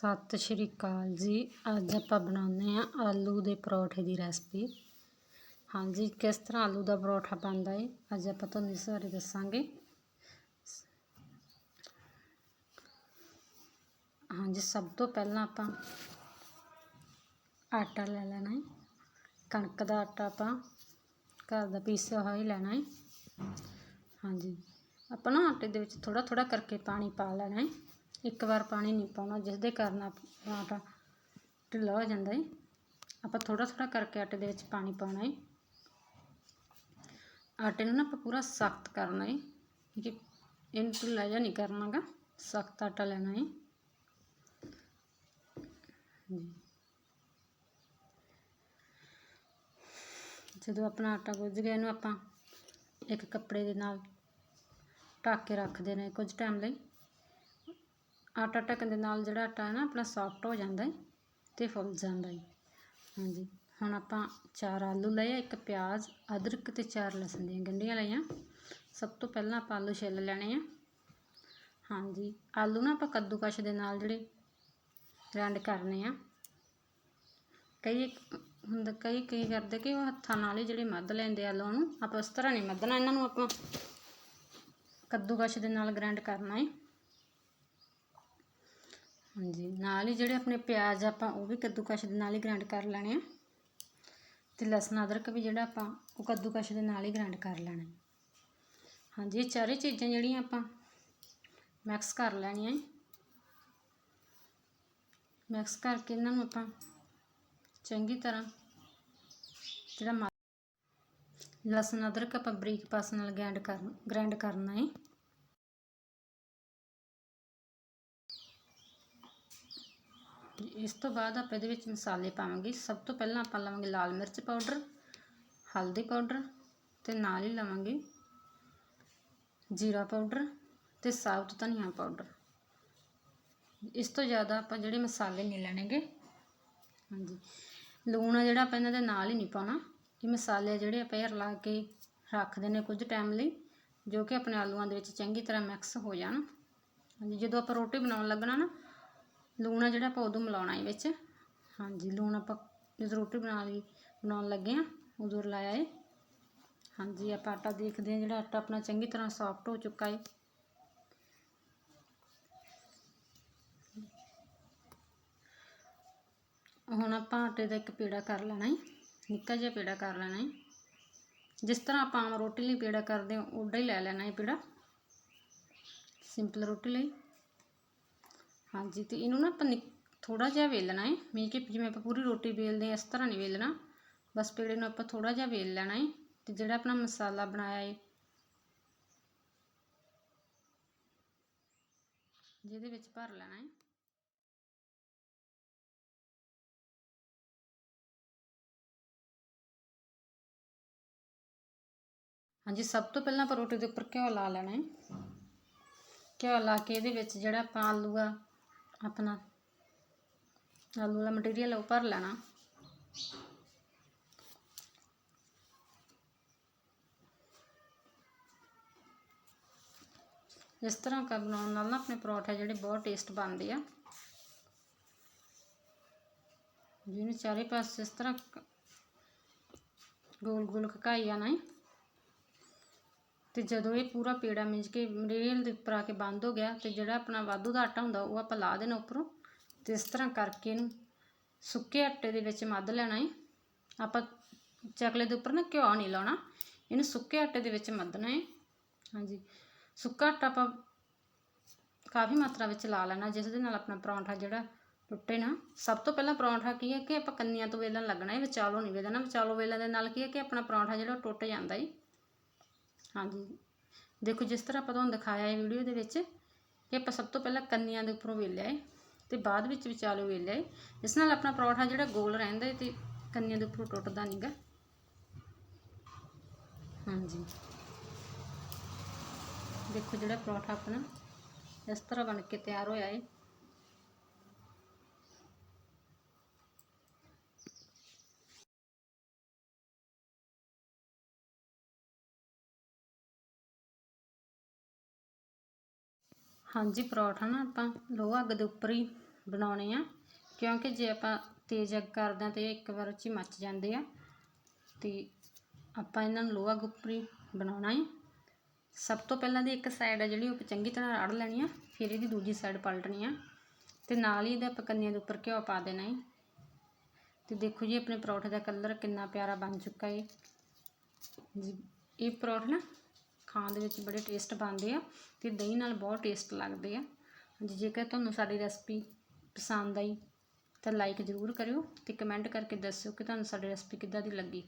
ਸਤਿ ਸ਼੍ਰੀ ਅਕਾਲ ਜੀ। ਅੱਜ ਆਪਾਂ ਬਣਾਉਂਦੇ ਆ ਆਲੂ ਦੇ ਪਰੌਠੇ ਦੀ ਰੈਸਪੀ। ਹਾਂਜੀ, ਕਿਸ ਤਰ੍ਹਾਂ ਆਲੂ ਦਾ ਪਰੌਠਾ ਬਣਦਾ ਏ? ਅੱਜ ਆਪਾਂ ਤੁਹਾਨੂੰ ਇਸ ਬਾਰੇ ਦੱਸਾਂਗੇ। ਹਾਂਜੀ, ਸਭ ਤੋਂ ਪਹਿਲਾਂ ਆਪਾਂ ਆਟਾ ਲੈ ਲੈਣਾ ਹੈ ਕਣਕ ਦਾ ਆਟਾ ਆਪਾਂ ਘਰ ਦਾ ਪੀਸਿਆ ਹੋਇਆ ਹੀ ਲੈਣਾ ਏ। ਹਾਂਜੀ। ਆਪਾਂ ਨਾ ਆਟੇ ਦੇ ਵਿੱਚ ਥੋੜਾ ਥੋੜਾ ਕਰਕੇ ਪਾਣੀ ਪਾ ਲੈਣਾ ਹੈ ਇੱਕ ਵਾਰ ਪਾਣੀ ਨਹੀਂ ਪਾਉਣਾ, ਜਿਸ ਦੇ ਕਾਰਨ ਆਪਣਾ ਆਟਾ ਢਿੱਲਾ ਹੋ ਜਾਂਦਾ ਹੈ ਆਪਾਂ ਥੋੜਾ ਥੋੜਾ ਕਰਕੇ ਆਟੇ ਦੇ ਵਿੱਚ ਪਾਣੀ ਪਾਉਣਾ ਹੈ ਆਟੇ ਨੂੰ ਨਾ ਆਪਾਂ ਪੂਰਾ ਸਖਤ ਕਰਨਾ ਹੈ ਕਿ ਇਹਨੂੰ ਢਿੱਲਾ ਜਿਹਾ ਨਹੀਂ ਕਰਨਾਗਾ ਸਖਤ ਆਟਾ ਲੈਣਾ ਹੈ ਜਦੋਂ ਆਪਣਾ ਆਟਾ ਗੁੱਝ ਗਿਆ, ਇਹਨੂੰ ਆਪਾਂ ਇੱਕ ਕੱਪੜੇ ਦੇ ਨਾਲ ਢੱਕ ਕੇ ਰੱਖ ਦੇਣਾ ਕੁਝ ਟਾਈਮ ਲਈ। ਆਟਾ ਢੱਕਣ ਦੇ ਨਾਲ ਜਿਹੜਾ ਆਟਾ ਹੈ ਨਾ, ਆਪਣਾ ਸੌਫਟ ਹੋ ਜਾਂਦਾ ਹੈ ਤੇ ਫੁੱਲ ਜਾਂਦਾ ਹੈ। ਹਾਂਜੀ, ਹੁਣ ਆਪਾਂ ਚਾਰ ਆਲੂ ਲਏ ਇੱਕ ਪਿਆਜ਼, ਅਦਰਕ ਤੇ ਚਾਰ ਲਸਣ ਦੀਆਂ ਗੰਢੀਆਂ ਲਈਆਂ। ਸਭ ਤੋਂ ਪਹਿਲਾਂ ਆਪਾਂ ਆਲੂ ਛਿੱਲ ਲੈਣੇ ਆ। ਹਾਂਜੀ, ਆਲੂ ਨਾ ਆਪਾਂ ਕੱਦੂਕਸ਼ ਦੇ ਨਾਲ ਜਿਹੜੇ ਗ੍ਰਾਈਂਡ ਕਰਨੇ ਆ। ਕਈ ਹੁੰਦਾ, ਕਈ ਕੀ ਕਰਦੇ ਕਿ ਉਹ ਹੱਥਾਂ ਨਾਲ ਹੀ ਜਿਹੜੇ ਮੱਧ ਲੈਂਦੇ ਆਲੂਆਂ ਨੂੰ, ਆਪਾਂ ਉਸ ਤਰ੍ਹਾਂ ਨਹੀਂ ਮੱਧਣਾ, ਇਹਨਾਂ ਨੂੰ ਆਪਾਂ ਕੱਦੂਕਸ਼ ਦੇ ਨਾਲ ਗ੍ਰਾਈਂਡ ਕਰਨਾ ਹੈ। ਹਾਂਜੀ, ਨਾਲ ਹੀ ਜਿਹੜੇ ਆਪਣੇ ਪਿਆਜ਼ ਆਪਾਂ ਉਹ ਵੀ ਕੱਦੂਕਸ਼ ਦੇ ਨਾਲ ਹੀ ਗ੍ਰਾਈਂਡ ਕਰ ਲੈਣੇ ਆ। ਤੇ ਲਸਣ, ਅਦਰਕ ਵੀ ਜਿਹੜਾ ਆਪਾਂ ਉਹ ਕੱਦੂਕਸ਼ ਦੇ ਨਾਲ ਹੀ ਗ੍ਰਾਈਂਡ ਕਰ ਲੈਣਾ। ਹਾਂਜੀ, ਇਹ ਚਾਰੇ ਚੀਜ਼ਾਂ ਜਿਹੜੀਆਂ ਆਪਾਂ ਮਿਕਸ ਕਰ ਲੈਣੀਆਂ ਮਿਕਸ ਕਰਕੇ ਇਹਨਾਂ ਨੂੰ ਆਪਾਂ ਚੰਗੀ ਤਰ੍ਹਾਂ ਜਿਹੜਾ ਲਸਣ, ਅਦਰਕ ਆਪਾਂ ਬਰੀਕ ਪਾਸ ਨਾਲ ਗ੍ਰਾਈਂਡ ਕਰ ਗ੍ਰਾਈਂਡ ਕਰਨਾ ਹੈ। ਇਸ ਤੋਂ ਬਾਅਦ ਆਪਾਂ ਇਹਦੇ ਵਿੱਚ ਮਸਾਲੇ ਪਾਵਾਂਗੇ। ਸਭ ਤੋਂ ਪਹਿਲਾਂ ਆਪਾਂ ਲਵਾਂਗੇ ਲਾਲ ਮਿਰਚ ਪਾਊਡਰ, ਹਲਦੀ ਪਾਊਡਰ ਤੇ ਨਾਲ ਹੀ ਲਵਾਂਗੇ ਜੀਰਾ ਪਾਊਡਰ ਤੇ ਸਾਬਤ ਧਨੀਆ ਪਾਊਡਰ। ਇਸ ਤੋਂ ਜ਼ਿਆਦਾ ਆਪਾਂ ਜਿਹੜੇ ਮਸਾਲੇ ਨਹੀਂ ਲੈਣਗੇ, ਹਾਂਜੀ, ਲੂਣ ਆ ਜਿਹੜਾ ਆਪਾਂ ਇਹਨਾਂ ਦੇ ਨਾਲ ਹੀ ਨਹੀਂ ਪਾਉਣਾ ਇਹ ਮਸਾਲੇ ਜਿਹੜੇ ਆਪਾਂ ਰਲਾ ਕੇ ਰੱਖਦੇ ਨੇ ਕੁਝ ਟਾਈਮ ਲਈ, ਜੋ ਕਿ ਆਪਣੇ ਆਲੂਆਂ ਦੇ ਵਿੱਚ ਚੰਗੀ ਤਰ੍ਹਾਂ ਮਿਕਸ ਹੋ ਜਾਣ। ਹਾਂਜੀ, ਜਦੋਂ ਆਪਾਂ ਰੋਟੀ ਬਣਾਉਣ ਲੱਗਣਾ ਨਾ ਲੂਣ ਆ ਜਿਹੜਾ ਆਪਾਂ ਉਦੋਂ ਮਿਲਾਉਣਾ ਹੈ ਵਿੱਚ। ਹਾਂਜੀ, ਲੂਣ ਆਪਾਂ ਜਦੋਂ ਰੋਟੀ ਬਣਾ ਲਈ, ਬਣਾਉਣ ਲੱਗੇ ਆ, ਉਦੋਂ ਲਾਇਆ ਹੈ ਹਾਂਜੀ, ਆਪਾਂ ਆਟਾ ਦੇਖਦੇ ਹਾਂ ਜਿਹੜਾ ਆਟਾ ਆਪਣਾ ਚੰਗੀ ਤਰ੍ਹਾਂ ਸੌਫਟ ਹੋ ਚੁੱਕਾ ਹੈ ਹੁਣ ਆਪਾਂ ਆਟੇ ਦਾ ਇੱਕ ਪੇੜਾ ਕਰ ਲੈਣਾ ਹੈ ਨਿੱਕਾ ਜਿਹਾ ਪੇੜਾ ਕਰ ਲੈਣਾ ਹੈ ਜਿਸ ਤਰ੍ਹਾਂ ਆਪਾਂ ਆਮ ਰੋਟੀ ਲਈ ਪੇੜਾ ਕਰਦੇ ਹਾਂ ਉੱਡਾ ਹੀ ਲੈ ਲੈਣਾ ਹੈ ਪੇੜਾ। ਸਿੰਪਲ ਰੋਟੀ ਲਈ। ਹਾਂਜੀ, ਤੇ ਇਹਨੂੰ ਨਾ ਆਪਾਂ ਥੋੜਾ ਜਿਹਾ ਵੇਲਣਾ ਹੈ ਮੀਨ ਕਿ ਜਿਵੇਂ ਆਪਾਂ ਪੂਰੀ ਰੋਟੀ ਵੇਲਦੇ ਹਾਂ ਇਸ ਤਰ੍ਹਾਂ ਨਹੀਂ ਵੇਲਣਾ। ਬਸ ਪੇੜੇ ਨੂੰ ਆਪਾਂ ਥੋੜਾ ਜਿਹਾ ਵੇਲ ਲੈਣਾ ਹੈ ਤੇ ਜਿਹੜਾ ਆਪਣਾ ਮਸਾਲਾ ਬਣਾਇਆ ਹੈ ਜਿਹਦੇ ਵਿੱਚ ਭਰ ਲੈਣਾ ਹੈ ਹਾਂਜੀ, ਸਭ ਤੋਂ ਪਹਿਲਾਂ ਆਪਾਂ ਰੋਟੀ ਦੇ ਉੱਪਰ ਘਿਓ ਲਾ ਲੈਣਾ ਹੈ ਘਿਓ ਲਾ ਕੇ ਇਹਦੇ ਵਿੱਚ ਜਿਹੜਾ ਆਪਾਂ ਆਲੂ ਆ ਆਪਣਾ ਆਲੂ ਦਾ ਮਟੀਰੀਅਲ ਉਹ ਭਰ ਲੈਣਾ। ਇਸ ਤਰ੍ਹਾਂ ਕਰ ਬਣਾਉਣ ਨਾਲ ਨਾ ਆਪਣੇ ਪਰੌਂਠੇ ਜਿਹੜੇ ਬਹੁਤ ਟੇਸਟ ਬਣਦੇ ਆ। ਜਿਹਨੂੰ ਚਾਰੇ ਪਾਸੇ ਇਸ ਤਰ੍ਹਾਂ ਗੋਲ ਗੋਲ ਖਕਾਈ ਜਾਣਾ ਹੈ ਅਤੇ ਜਦੋਂ ਇਹ ਪੂਰਾ ਪੇੜਾ ਮਿੰਜ ਕੇ ਮਟੀਰੀਅਲ ਦੇ ਉੱਪਰ ਆ ਕੇ ਬੰਦ ਹੋ ਗਿਆ ਅਤੇ ਜਿਹੜਾ ਆਪਣਾ ਵਾਧੂ ਦਾ ਆਟਾ ਹੁੰਦਾ ਉਹ ਆਪਾਂ ਲਾ ਦੇਣਾ ਉੱਪਰੋਂ ਅਤੇ ਇਸ ਤਰ੍ਹਾਂ ਕਰਕੇ ਇਹਨੂੰ ਸੁੱਕੇ ਆਟੇ ਦੇ ਵਿੱਚ ਮੱਧ ਲੈਣਾ ਹੈ ਆਪਾਂ ਚਕਲੇ ਦੇ ਉੱਪਰ ਨਾ ਘਿਓ ਨਹੀਂ ਲਾਉਣਾ, ਇਹਨੂੰ ਸੁੱਕੇ ਆਟੇ ਦੇ ਵਿੱਚ ਮੱਧਣਾ ਹੈ ਹਾਂਜੀ, ਸੁੱਕਾ ਆਟਾ ਆਪਾਂ ਕਾਫੀ ਮਾਤਰਾ ਵਿੱਚ ਲਾ ਲੈਣਾ, ਜਿਸ ਦੇ ਨਾਲ ਆਪਣਾ ਪਰੌਂਠਾ ਜਿਹੜਾ ਟੁੱਟੇ ਨਾ। ਸਭ ਤੋਂ ਪਹਿਲਾਂ ਪਰੌਂਠਾ ਕੀ ਹੈ ਕਿ ਆਪਾਂ ਕੰਨੀਆਂ ਤੋਂ ਵੇਲਣ ਲੱਗਣਾ ਹੈ ਵਿਚਾਲੋ ਨਹੀਂ ਵੇਲਣਾ। ਵਿਚਾਲੋ ਵੇਲਣ ਦੇ ਨਾਲ ਕੀ ਹੈ ਕਿ ਆਪਣਾ ਪਰੌਂਠਾ ਜਿਹੜਾ ਟੁੱਟ ਜਾਂਦਾ ਹੈ ਹਾਂਜੀ। ਦੇਖੋ, ਜਿਸ ਤਰ੍ਹਾਂ ਆਪਾਂ ਤੁਹਾਨੂੰ ਦਿਖਾਇਆ ਹੈ ਵੀਡੀਓ ਦੇ ਵਿੱਚ ਕਿ ਆਪਾਂ ਸਭ ਤੋਂ ਪਹਿਲਾਂ ਕੰਨੀਆਂ ਦੇ ਉੱਪਰੋਂ ਵੇਲਿਆ ਹੈ ਤੇ ਬਾਅਦ ਵਿੱਚ ਵਿਚਾਲੋ ਵੇਲਿਆ ਹੈ ਇਸ ਨਾਲ ਆਪਣਾ ਪਰੌਠਾ ਜਿਹੜਾ ਗੋਲ ਰਹਿੰਦਾ ਹੈ ਤੇ ਕੰਨੀਆਂ ਦੇ ਉੱਪਰੋਂ ਟੁੱਟਦਾ ਨਹੀਂਗਾ ਹਾਂਜੀ। ਦੇਖੋ ਜਿਹੜਾ ਪਰੌਠਾ ਆਪਣਾ ਇਸ ਤਰ੍ਹਾਂ ਬਣ ਕੇ ਤਿਆਰ ਹੋਇਆ ਹੈ ਹਾਂਜੀ, ਪਰੌਠਾ ਨਾ ਆਪਾਂ ਲੋਹ ਅੱਗ ਦੇ ਉੱਪਰ ਹੀ ਬਣਾਉਣੇ ਆ। ਕਿਉਂਕਿ ਜੇ ਆਪਾਂ ਤੇਜ਼ ਅੱਗ ਕਰਦੇ ਹਾਂ ਤੇ ਇੱਕ ਵਾਰ 'ਚ ਹੀ ਮੱਚ ਜਾਂਦੇ ਆ। ਤੇ ਆਪਾਂ ਇਹਨਾਂ ਨੂੰ ਲੋਅ ਅੱਗ ਉੱਪਰ ਹੀ ਬਣਾਉਣਾ ਹੈ ਸਭ ਤੋਂ ਪਹਿਲਾਂ ਦੀ ਇੱਕ ਸਾਈਡ ਆ ਜਿਹੜੀ, ਉਹ ਚੰਗੀ ਤਰ੍ਹਾਂ ਰਾੜ ਲੈਣੀ ਆ। ਫਿਰ ਇਹਦੀ ਦੂਜੀ ਸਾਈਡ ਪਲਟਣੀ ਆ। ਤੇ ਨਾਲ ਹੀ ਇਹਦੇ ਪਕੰਨਿਆਂ ਦੇ ਉੱਪਰ ਘਿਓ ਪਾ ਦੇਣਾ ਹੈ ਤੇ ਦੇਖੋ ਜੀ, ਆਪਣੇ ਪਰੌਠੇ ਦਾ ਕਲਰ ਕਿੰਨਾ ਪਿਆਰਾ ਬਣ ਚੁੱਕਾ ਹੈ ਜੀ, ਇਹ ਪਰੌਠੇ ਨਾ ਖਾਣ ਦੇ ਵਿੱਚ ਬੜੇ ਟੇਸਟ ਬਣਦੇ ਆ ਤੇ ਦਹੀਂ ਨਾਲ ਬਹੁਤ ਟੇਸਟ ਲੱਗਦੇ ਆ। ਹਾਂਜੀ, ਜੇਕਰ ਤੁਹਾਨੂੰ ਸਾਡੀ ਰੈਸਪੀ ਪਸੰਦ ਆਈ ਤਾਂ ਲਾਈਕ ਜ਼ਰੂਰ ਕਰਿਓ ਤੇ ਕਮੈਂਟ ਕਰਕੇ ਦੱਸਿਓ ਕਿ ਤੁਹਾਨੂੰ ਸਾਡੀ ਰੈਸਪੀ ਕਿੱਦਾਂ ਦੀ ਲੱਗੀ।